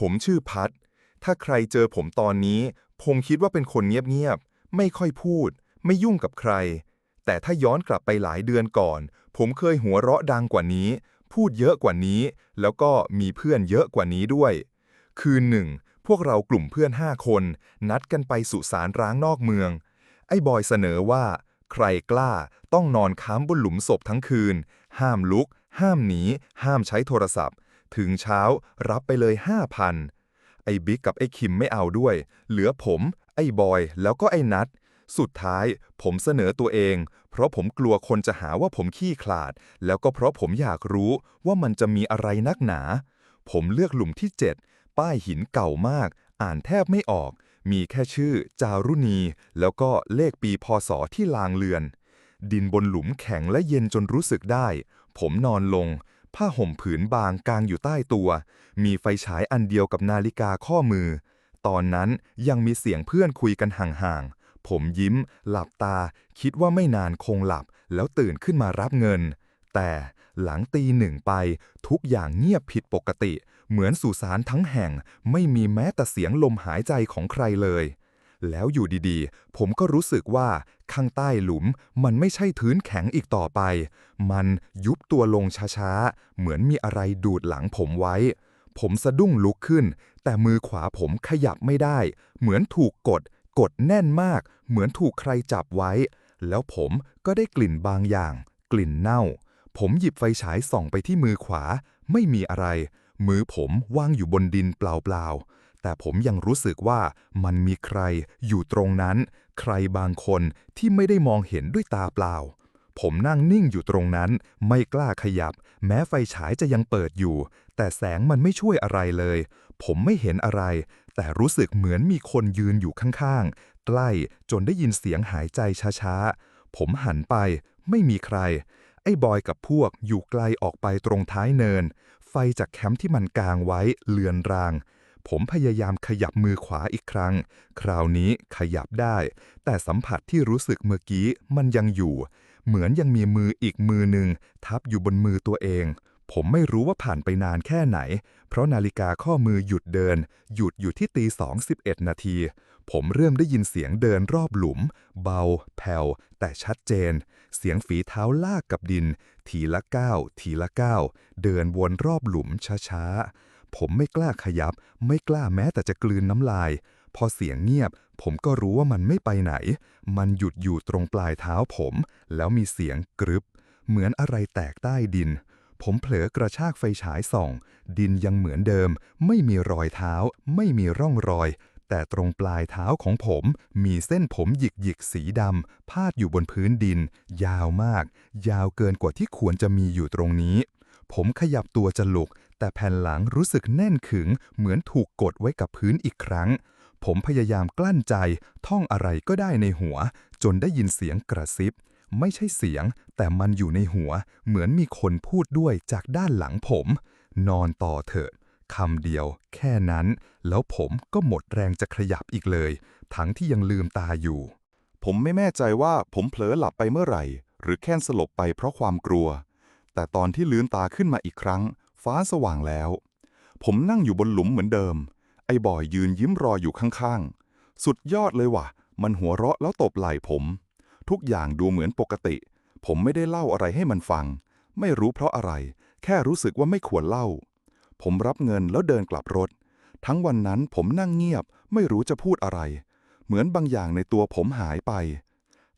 ผมชื่อพัด ถ้าใครเจอผมตอนนี้คงคิดว่าเป็นคนเงียบๆ ไม่ค่อยพูด ไม่ยุ่งกับใคร แต่ถ้าย้อนกลับไปหลายเดือนก่อน ผมเคยหัวเราะดังกว่านี้ พูดเยอะกว่านี้ แล้วก็มีเพื่อนเยอะกว่านี้ด้วย คืนหนึ่ง พวกเรากลุ่มเพื่อนห้าคน นัดกันไปสุสานร้างนอกเมือง ไอ้บอยเสนอว่า ใครกล้าต้องนอนค้ำบนหลุมศพทั้งคืน ห้ามลุก ห้ามหนี ห้ามใช้โทรศัพท์ ถึงเช้ารับไปเลยห้าพันไอ้บิ๊กกับไอ้คิมไม่เอาด้วย เหลือผม ไอ้บอย แล้วก็ไอ้นัท สุดท้ายผมเสนอตัวเอง เพราะผมกลัวคนจะหาว่าผมขี้ขลาด แล้วก็เพราะผมอยากรู้ว่ามันจะมีอะไรนักหนา ผมเลือกหลุมที่เจ็ดป้ายหินเก่ามาก อ่านแทบไม่ออก มีแค่ชื่อจารุณี แล้วก็เลขปีพศที่ลางเลือนดินบนหลุมแข็งและเย็นจนรู้สึกได้ ผมนอนลง ผ้าห่มผืนบางกางอยู่ใต้ตัว มีไฟฉายอันเดียวกับนาฬิกาข้อมือ ตอนนั้นยังมีเสียงเพื่อนคุยกันห่างๆ ผมยิ้ม หลับตา คิดว่าไม่นานคงหลับ แล้วตื่นขึ้นมารับเงิน แต่หลังตีหนึ่งไป ทุกอย่างเงียบผิดปกติ เหมือนสุสานทั้งแห่งไม่มีแม้แต่เสียงลมหายใจของใครเลย แล้วอยู่ดีๆ ผมก็รู้สึกว่าข้างใต้หลุมมันไม่ใช่ทื้นแข็งอีกต่อไป มันยุบตัวลงช้าๆ เหมือนมีอะไรดูดหลังผมไว้ ผมสะดุ้งลุกขึ้น แต่มือขวาผมขยับไม่ได้ เหมือนถูกกด กดแน่นมาก เหมือนถูกใครจับไว้ แล้วผมก็ได้กลิ่นบางอย่าง กลิ่นเน่า ผมหยิบไฟฉายส่องไปที่มือขวา ไม่มีอะไร มือผมวางอยู่บนดินเปล่าๆ แต่ผมยังรู้สึกว่ามันมีใครอยู่ตรงนั้น ใครบางคนที่ไม่ได้มองเห็นด้วยตาเปล่า ผมนั่งนิ่งอยู่ตรงนั้น ไม่กล้าขยับ แม้ไฟฉายจะยังเปิดอยู่ แต่แสงมันไม่ช่วยอะไรเลย ผมไม่เห็นอะไร แต่รู้สึกเหมือนมีคนยืนอยู่ข้างๆ ใกล้จนได้ยินเสียงหายใจช้าๆ ผมหันไป ไม่มีใคร ไอ้บอยกับพวกอยู่ไกลออกไปตรงท้ายเนิน ไฟจากแคมป์ที่มันกางไว้เลือนราง ผมพยายามขยับมือขวาอีกครั้ง คราวนี้ขยับได้ แต่สัมผัสที่รู้สึกเมื่อกี้มันยังอยู่ เหมือนยังมีมืออีกมือหนึ่งทับอยู่บนมือตัวเอง ผมไม่รู้ว่าผ่านไปนานแค่ไหน เพราะนาฬิกาข้อมือหยุดเดิน หยุดอยู่ที่ตีสองสิบเอ็ดนาที ผมเริ่มได้ยินเสียงเดินรอบหลุม เบา แผ่ว แต่ชัดเจน เสียงฝีเท้าลากกับดิน ทีละก้าวทีละก้าวเดินวนรอบหลุมช้าๆ ผมไม่กล้าขยับ ไม่กล้าแม้แต่จะกลืนน้ำลาย พอเสียงเงียบ ผมก็รู้ว่ามันไม่ไปไหน มันหยุดอยู่ตรงปลายเท้าผม แล้วมีเสียงกรึบ เหมือนอะไรแตกใต้ดิน ผมเผลอกระชากไฟฉายส่อง ดินยังเหมือนเดิม ไม่มีรอยเท้า ไม่มีร่องรอย แต่ตรงปลายเท้าของผม มีเส้นผมหยิกหยิกสีดำพาดอยู่บนพื้นดิน ยาวมาก ยาวเกินกว่าที่ควรจะมีอยู่ตรงนี้ผมขยับตัวจะลุก แต่แผ่นหลังรู้สึกแน่นขึง เหมือนถูกกดไว้กับพื้นอีกครั้ง ผมพยายามกลั้นใจ ท่องอะไรก็ได้ในหัว จนได้ยินเสียงกระซิบ ไม่ใช่เสียง แต่มันอยู่ในหัว เหมือนมีคนพูดด้วยจากด้านหลังผม นอนต่อเถอะคำเดียว แค่นั้น แล้วผมก็หมดแรงจะขยับอีกเลย ทั้งที่ยังลืมตาอยู่ ผมไม่แน่ใจว่าผมเผลอหลับไปเมื่อไหร่ หรือแค่สลบไปเพราะความกลัว แต่ตอนที่ลืมตาขึ้นมาอีกครั้ง ฟ้าสว่างแล้ว ผมนั่งอยู่บนหลุมเหมือนเดิม ไอ้บอยยืนยิ้มรออยู่ข้างๆ สุดยอดเลยว่ะ มันหัวเราะแล้วตบไหล่ผม ทุกอย่างดูเหมือนปกติ ผมไม่ได้เล่าอะไรให้มันฟัง ไม่รู้เพราะอะไร แค่รู้สึกว่าไม่ควรเล่า ผมรับเงินแล้วเดินกลับรถ ทั้งวันนั้นผมนั่งเงียบ ไม่รู้จะพูดอะไร เหมือนบางอย่างในตัวผมหายไป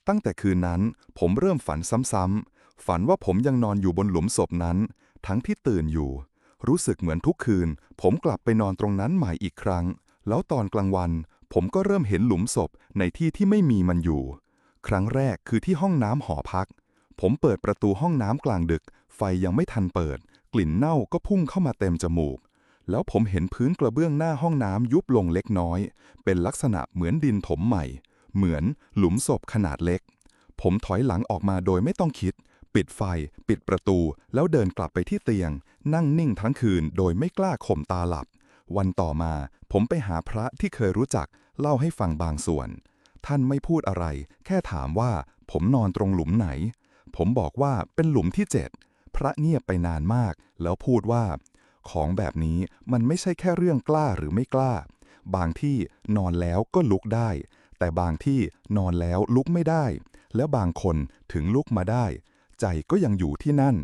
ตั้งแต่คืนนั้นผมเริ่มฝันซ้ำๆฝันว่าผมยังนอนอยู่บนหลุมศพนั้น ทั้งที่ตื่นอยู่ รู้สึกเหมือนทุกคืน ผมกลับไปนอนตรงนั้นใหม่อีกครั้ง แล้วตอนกลางวัน ผมก็เริ่มเห็นหลุมศพในที่ที่ไม่มีมันอยู่ ครั้งแรกคือที่ห้องน้ำหอพัก ผมเปิดประตูห้องน้ำกลางดึก ไฟยังไม่ทันเปิด กลิ่นเน่าก็พุ่งเข้ามาเต็มจมูก แล้วผมเห็นพื้นกระเบื้องหน้าห้องน้ำยุบลงเล็กน้อย เป็นลักษณะเหมือนดินถมใหม่ เหมือนหลุมศพขนาดเล็ก ผมถอยหลังออกมาโดยไม่ต้องคิด ปิดไฟ ปิดประตู แล้วเดินกลับไปที่เตียง นั่งนิ่งทั้งคืนโดยไม่กล้าข่มตาหลับ วันต่อมาผมไปหาพระที่เคยรู้จัก เล่าให้ฟังบางส่วน ท่านไม่พูดอะไร แค่ถามว่าผมนอนตรงหลุมไหน ผมบอกว่าเป็นหลุมที่เจ็ดพระเงียบไปนานมาก แล้วพูดว่า ของแบบนี้มันไม่ใช่แค่เรื่องกล้าหรือไม่กล้า บางที่นอนแล้วก็ลุกได้ แต่บางที่นอนแล้วลุกไม่ได้ แล้วบางคนถึงลุกมาได้ ใจก็ยังอยู่ที่นั่น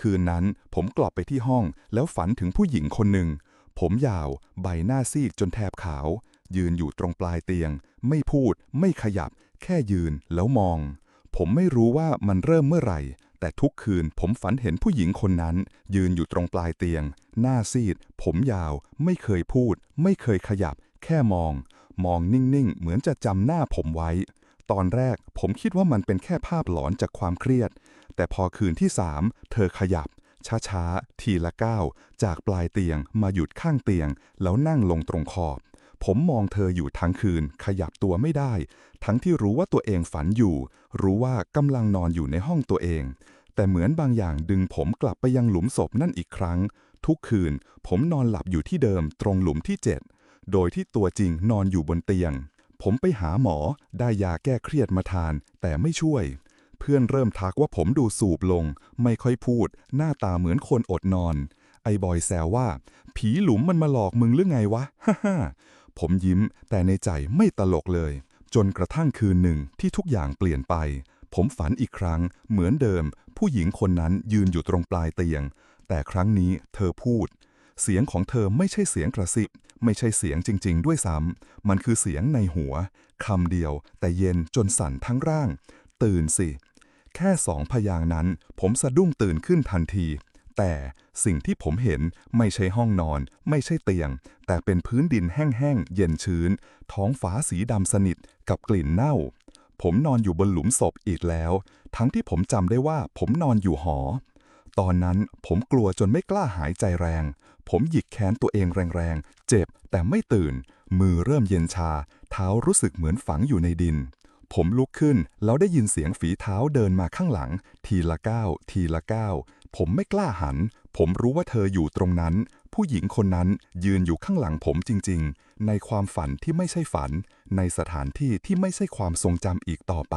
คืนนั้นผมกลับไปที่ห้องแล้วฝันถึงผู้หญิงคนหนึ่ง ผมยาว ใบหน้าซีดจนแทบขาว ยืนอยู่ตรงปลายเตียง ไม่พูด ไม่ขยับ แค่ยืนแล้วมอง ผมไม่รู้ว่ามันเริ่มเมื่อไหร่ แต่ทุกคืนผมฝันเห็นผู้หญิงคนนั้น ยืนอยู่ตรงปลายเตียง หน้าซีด ผมยาว ไม่เคยพูด ไม่เคยขยับ แค่มอง มองนิ่งๆ เหมือนจะจำหน้าผมไว้ตอนแรกผมคิดว่ามันเป็นแค่ภาพหลอนจากความเครียด แต่พอคืนที่สามเธอขยับ ช้าๆ ทีละก้าว จากปลายเตียงมาหยุดข้างเตียง แล้วนั่งลงตรงขอบ ผมมองเธออยู่ทั้งคืน ขยับตัวไม่ได้ ทั้งที่รู้ว่าตัวเองฝันอยู่ รู้ว่ากำลังนอนอยู่ในห้องตัวเอง แต่เหมือนบางอย่างดึงผมกลับไปยังหลุมศพนั่นอีกครั้ง ทุกคืน ผมนอนหลับอยู่ที่เดิมตรงหลุมที่เจ็ดโดยที่ตัวจริงนอนอยู่บนเตียง ผมไปหาหมอได้ยาแก้เครียดมาทานแต่ไม่ช่วย เพื่อนเริ่มทักว่าผมดูสูบลง ไม่ค่อยพูด หน้าตาเหมือนคนอดนอน ไอ้บอยแซวว่า ผีหลุมมันมาหลอกมึงหรือไงวะ ฮ่าฮ่าผมยิ้ม แต่ในใจไม่ตลกเลย จนกระทั่งคืนหนึ่งที่ทุกอย่างเปลี่ยนไป ผมฝันอีกครั้ง เหมือนเดิม ผู้หญิงคนนั้นยืนอยู่ตรงปลายเตียง แต่ครั้งนี้เธอพูด เสียงของเธอไม่ใช่เสียงกระซิบ ไม่ใช่เสียงจริง ๆ ด้วยซ้ำมันคือเสียงในหัวคำเดียว แต่เย็นจนสั่นทั้งร่าง ตื่นสิ แค่สองพยางนั้น ผมสะดุ้งตื่นขึ้นทันที แต่สิ่งที่ผมเห็นไม่ใช่ห้องนอน ไม่ใช่เตียง แต่เป็นพื้นดินแห้งๆ เย็นชื้น ท้องฟ้าสีดำสนิทกับกลิ่นเน่า ผมนอนอยู่บนหลุมศพอีกแล้ว ทั้งที่ผมจำได้ว่าผมนอนอยู่หอ ตอนนั้นผมกลัวจนไม่กล้าหายใจแรง ผมหยิกแขนตัวเองแรงๆ เจ็บแต่ไม่ตื่น มือเริ่มเย็นชา เท้ารู้สึกเหมือนฝังอยู่ในดิน ผมลุกขึ้น แล้วได้ยินเสียงฝีเท้าเดินมาข้างหลัง ทีละก้าวทีละก้าวผมไม่กล้าหัน ผมรู้ว่าเธออยู่ตรงนั้น ผู้หญิงคนนั้นยืนอยู่ข้างหลังผมจริง ๆ ในความฝันที่ไม่ใช่ฝัน ในสถานที่ที่ไม่ใช่ความทรงจำอีกต่อไป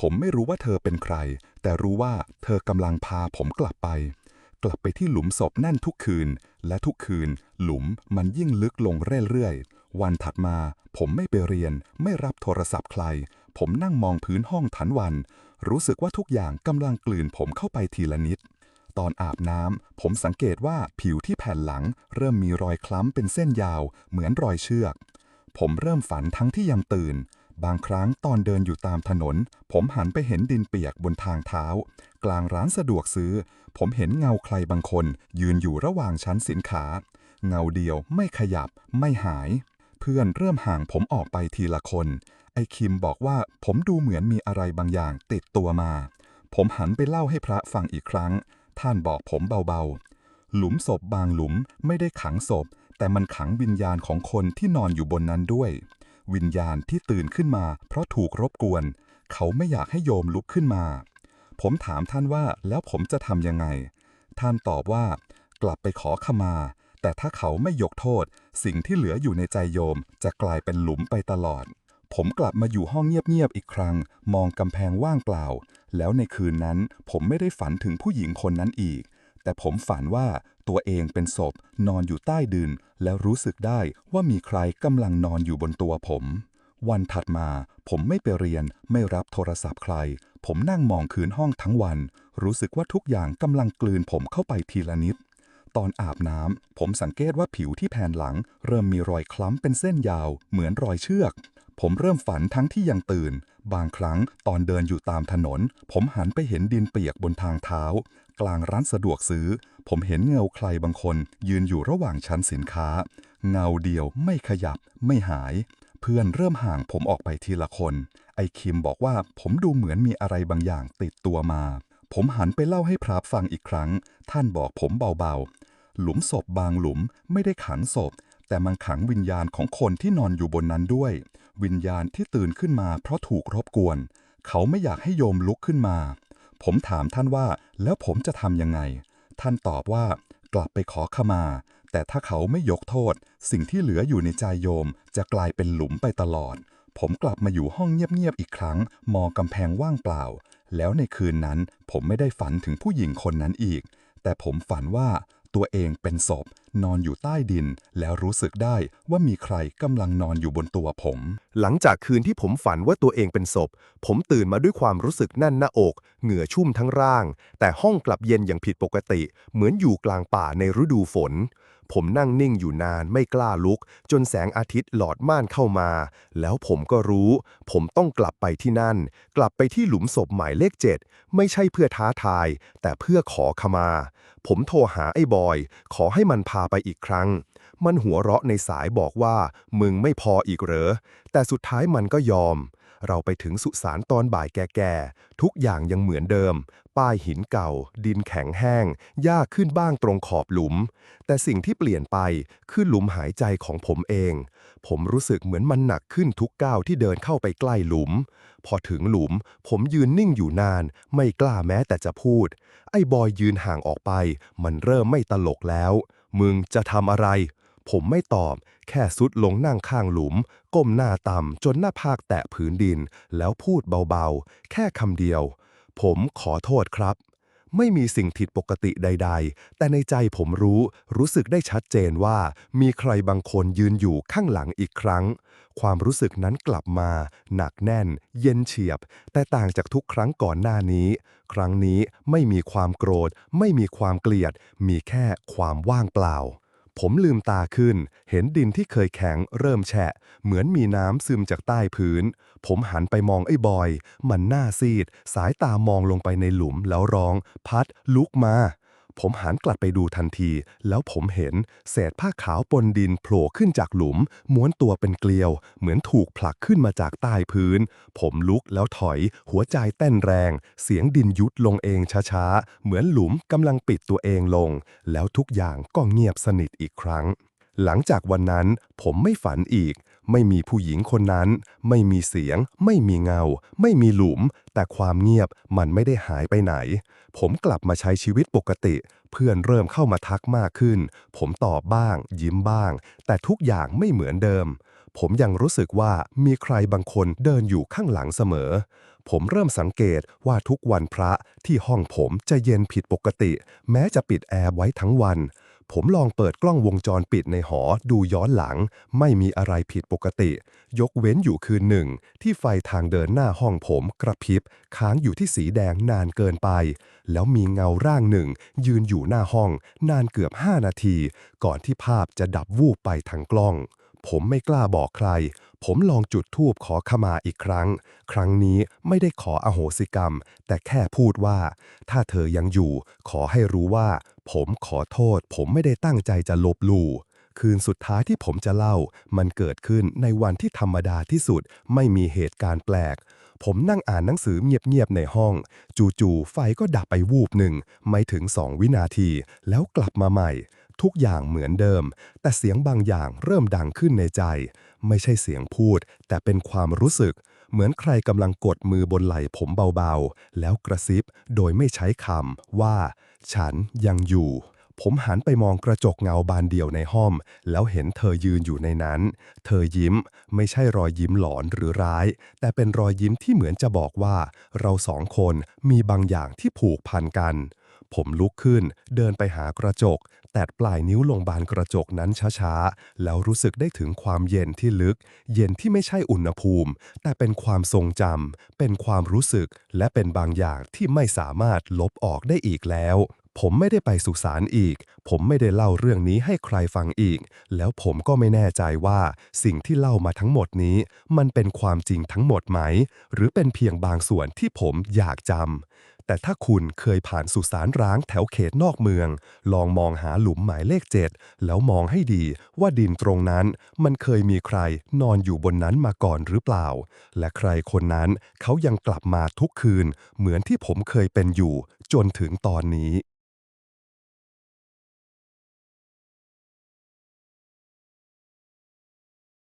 ผมไม่รู้ว่าเธอเป็นใคร แต่รู้ว่าเธอกำลังพาผมกลับไป กลับไปที่หลุมศพนั่นทุกคืน และทุกคืน หลุมมันยิ่งลึกลงเรื่อยๆวันถัดมา ผมไม่ไปเรียน ไม่รับโทรศัพท์ใคร ผมนั่งมองพื้นห้องทั้งวัน รู้สึกว่าทุกอย่างกำลังกลืนผมเข้าไปทีละนิด ตอนอาบน้ำผมสังเกตว่าผิวที่แผ่นหลัง เริ่มมีรอยคล้ำเป็นเส้นยาว เหมือนรอยเชือก ผมเริ่มฝันทั้งที่ยังตื่น บางครั้งตอนเดินอยู่ตามถนน ผมหันไปเห็นดินเปียกบนทางเท้า กลางร้านสะดวกซื้อ ผมเห็นเงาใครบางคน ยืนอยู่ระหว่างชั้นสินค้า เงาเดียวไม่ขยับ ไม่หาย เพื่อนเริ่มห่างผมออกไปทีละคน ไอ้คิมบอกว่าผมดูเหมือนมีอะไรบางอย่างติดตัวมา ผมหันไปเล่าให้พระฟังอีกครั้ง ท่านบอกผมเบาๆ หลุมศพบางหลุมไม่ได้ขังศพ แต่มันขังวิญญาณของคนที่นอนอยู่บนนั้นด้วย วิญญาณที่ตื่นขึ้นมา เพราะถูกรบกวน เขาไม่อยากให้โยมลุกขึ้นมา ผมถามท่านว่าแล้วผมจะทำยังไง ท่านตอบว่ากลับไปขอขมาแต่ถ้าเขาไม่ยกโทษ สิ่งที่เหลืออยู่ในใจโยมจะกลายเป็นหลุมไปตลอด ผมกลับมาอยู่ห้องเงียบๆอีกครั้ง มองกำแพงว่างเปล่า แล้วในคืนนั้นผมไม่ได้ฝันถึงผู้หญิงคนนั้นอีก แต่ผมฝันว่าตัวเองเป็นศพนอนอยู่ใต้ดิน แล้วรู้สึกได้ว่ามีใครกำลังนอนอยู่บนตัวผม วันถัดมา ผมไม่ไปเรียน ไม่รับโทรศัพท์ใคร ผมนั่งมองคืนห้องทั้งวัน รู้สึกว่าทุกอย่างกำลังกลืนผมเข้าไปทีละนิดตอนอาบน้ำผมสังเกตว่าผิวที่แผ่นหลัง เริ่มมีรอยคล้ำเป็นเส้นยาว เหมือนรอยเชือก ผมเริ่มฝันทั้งที่ยังตื่น บางครั้งตอนเดินอยู่ตามถนน ผมหันไปเห็นดินเปียกบนทางเท้า กลางร้านสะดวกซื้อ ผมเห็นเงาใครบางคน ยืนอยู่ระหว่างชั้นสินค้า เงาเดียวไม่ขยับ ไม่หาย เพื่อนเริ่มห่างผมออกไปทีละคน ไอ้คิมบอกว่าผมดูเหมือนมีอะไรบางอย่างติดตัวมา ผมหันไปเล่าให้พระฟังอีกครั้ง ท่านบอกผมเบาๆ หลุมศพบางหลุมไม่ได้ขังศพแต่มันขังวิญญาณของคนที่นอนอยู่บนนั้นด้วย วิญญาณที่ตื่นขึ้นมาเพราะถูกรบกวน เขาไม่อยากให้โยมลุกขึ้นมา ผมถามท่านว่าแล้วผมจะทำยังไง ท่านตอบว่ากลับไปขอขมา แต่ถ้าเขาไม่ยกโทษ สิ่งที่เหลืออยู่ในใจโยมจะกลายเป็นหลุมไปตลอด ผมกลับมาอยู่ห้องเงียบๆอีกครั้ง มองกำแพงว่างเปล่า แล้วในคืนนั้นผมไม่ได้ฝันถึงผู้หญิงคนนั้นอีก แต่ผมฝันว่า ตัวเองเป็นศพ นอนอยู่ใต้ดิน แล้วรู้สึกได้ว่ามีใครกำลังนอนอยู่บนตัวผม หลังจากคืนที่ผมฝันว่าตัวเองเป็นศพ ผมตื่นมาด้วยความรู้สึกแน่นหน้าอก เหงื่อชุ่มทั้งร่าง แต่ห้องกลับเย็นอย่างผิดปกติ เหมือนอยู่กลางป่าในฤดูฝน ผมนั่งนิ่งอยู่นานไม่กล้าลุก จนแสงอาทิตย์หลอดม่านเข้ามา แล้วผมก็รู้ ผมต้องกลับไปที่นั่น กลับไปที่หลุมศพหมายเลขเจ็ดไม่ใช่เพื่อท้าทาย แต่เพื่อขอขมา ผมโทรหาไอ้บอย ขอให้มันพาไปอีกครั้ง มันหัวเราะในสายบอกว่า มึงไม่พออีกเหรอ แต่สุดท้ายมันก็ยอม เราไปถึงสุสานตอนบ่ายแก่ๆ ทุกอย่างยังเหมือนเดิม ป้ายหินเก่า ดินแข็งแห้ง หญ้าขึ้นบ้างตรงขอบหลุม แต่สิ่งที่เปลี่ยนไปคือหลุมหายใจของผมเอง ผมรู้สึกเหมือนมันหนักขึ้นทุกก้าวที่เดินเข้าไปใกล้หลุม พอถึงหลุม ผมยืนนิ่งอยู่นาน ไม่กล้าแม้แต่จะพูด ไอ้บอยยืนห่างออกไป มันเริ่มไม่ตลกแล้ว มึงจะทำอะไร ผมไม่ตอบ แค่ซุดลงนั่งข้างหลุม ก้มหน้าต่ำจนหน้าผากแตะผืนดิน แล้วพูดเบาๆ แค่คำเดียว ผมขอโทษครับ ไม่มีสิ่งผิดปกติใด ๆ แต่ในใจผมรู้รู้สึกได้ชัดเจนว่า มีใครบางคนยืนอยู่ข้างหลังอีกครั้ง ความรู้สึกนั้นกลับมา หนักแน่น เย็นเฉียบ แต่ต่างจากทุกครั้งก่อนหน้านี้ ครั้งนี้ไม่มีความโกรธ ไม่มีความเกลียด มีแค่ความว่างเปล่า ผมลืมตาขึ้น เห็นดินที่เคยแข็งเริ่มแฉะ เหมือนมีน้ำซึมจากใต้พื้น ผมหันไปมองไอ้บอย มันหน้าซีด สายตามองลงไปในหลุมแล้วร้อง พัดลุกมา ผมหันกลับไปดูทันที แล้วผมเห็นเศษผ้าขาวปนดินโผล่ขึ้นจากหลุม ม้วนตัวเป็นเกลียว เหมือนถูกผลักขึ้นมาจากใต้พื้น ผมลุกแล้วถอย หัวใจเต้นแรง เสียงดินยุดลงเองช้าๆ เหมือนหลุมกำลังปิดตัวเองลง แล้วทุกอย่างก็เงียบสนิทอีกครั้ง หลังจากวันนั้นผมไม่ฝันอีก ไม่มีผู้หญิงคนนั้น ไม่มีเสียง ไม่มีเงา ไม่มีหลุม แต่ความเงียบมันไม่ได้หายไปไหน ผมกลับมาใช้ชีวิตปกติ เพื่อนเริ่มเข้ามาทักมากขึ้น ผมตอบบ้าง ยิ้มบ้าง แต่ทุกอย่างไม่เหมือนเดิม ผมยังรู้สึกว่ามีใครบางคนเดินอยู่ข้างหลังเสมอผมเริ่มสังเกตว่าทุกวันพระที่ห้องผมจะเย็นผิดปกติ แม้จะปิดแอร์ไว้ทั้งวัน ผมลองเปิดกล้องวงจรปิดในหอดูย้อนหลัง ไม่มีอะไรผิดปกติ ยกเว้นอยู่คืนหนึ่ง ที่ไฟทางเดินหน้าห้องผมกระพริบ ค้างอยู่ที่สีแดงนานเกินไป แล้วมีเงาร่างหนึ่ง ยืนอยู่หน้าห้อง นานเกือบ 5 นาที ก่อนที่ภาพจะดับวูบไปทางกล้อง ผมไม่กล้าบอกใคร ผมลองจุดธูปขอขมาอีกครั้ง ครั้งนี้ไม่ได้ขออโหสิกรรม แต่แค่พูดว่า ถ้าเธอยังอยู่ ขอให้รู้ว่า ผมขอโทษ ผมไม่ได้ตั้งใจจะลบหลู่คืนสุดท้ายที่ผมจะเล่า มันเกิดขึ้นในวันที่ธรรมดาที่สุด ไม่มีเหตุการณ์แปลก ผมนั่งอ่านหนังสือเงียบๆในห้อง จู่ๆไฟก็ดับไปวูบหนึ่ง ไม่ถึงสองวินาที แล้วกลับมาใหม่ ทุกอย่างเหมือนเดิม แต่เสียงบางอย่างเริ่มดังขึ้นในใจ ไม่ใช่เสียงพูด แต่เป็นความรู้สึก เหมือนใครกำลังกดมือบนไหล่ผมเบาๆ แล้วกระซิบโดยไม่ใช้คำว่า ฉันยังอยู่ ผมหันไปมองกระจกเงาบานเดียวในห้องแล้วเห็นเธอยืนอยู่ในนั้น เธอยิ้ม ไม่ใช่รอยยิ้มหลอนหรือร้าย แต่เป็นรอยยิ้มที่เหมือนจะบอกว่า เราสองคนมีบางอย่างที่ผูกพันกัน ผมลุกขึ้น เดินไปหากระจก แตะปลายนิ้วลงบานกระจกนั้นช้าๆ แล้วรู้สึกได้ถึงความเย็นที่ลึก เย็นที่ไม่ใช่อุณหภูมิ แต่เป็นความทรงจำเป็นความรู้สึก และเป็นบางอย่างที่ไม่สามารถลบออกได้อีกแล้วผมไม่ได้ไปสุสานอีก ผมไม่ได้เล่าเรื่องนี้ให้ใครฟังอีก แล้วผมก็ไม่แน่ใจว่าสิ่งที่เล่ามาทั้งหมดนี้ มันเป็นความจริงทั้งหมดไหม หรือเป็นเพียงบางส่วนที่ผมอยากจำ แต่ถ้าคุณเคยผ่านสุสานร้างแถวเขตนอกเมือง ลองมองหาหลุมหมายเลขเจ็ดแล้วมองให้ดีว่าดินตรงนั้น มันเคยมีใครนอนอยู่บนนั้นมาก่อนหรือเปล่า และใครคนนั้นเขายังกลับมาทุกคืน เหมือนที่ผมเคยเป็นอยู่ จนถึงตอนนี้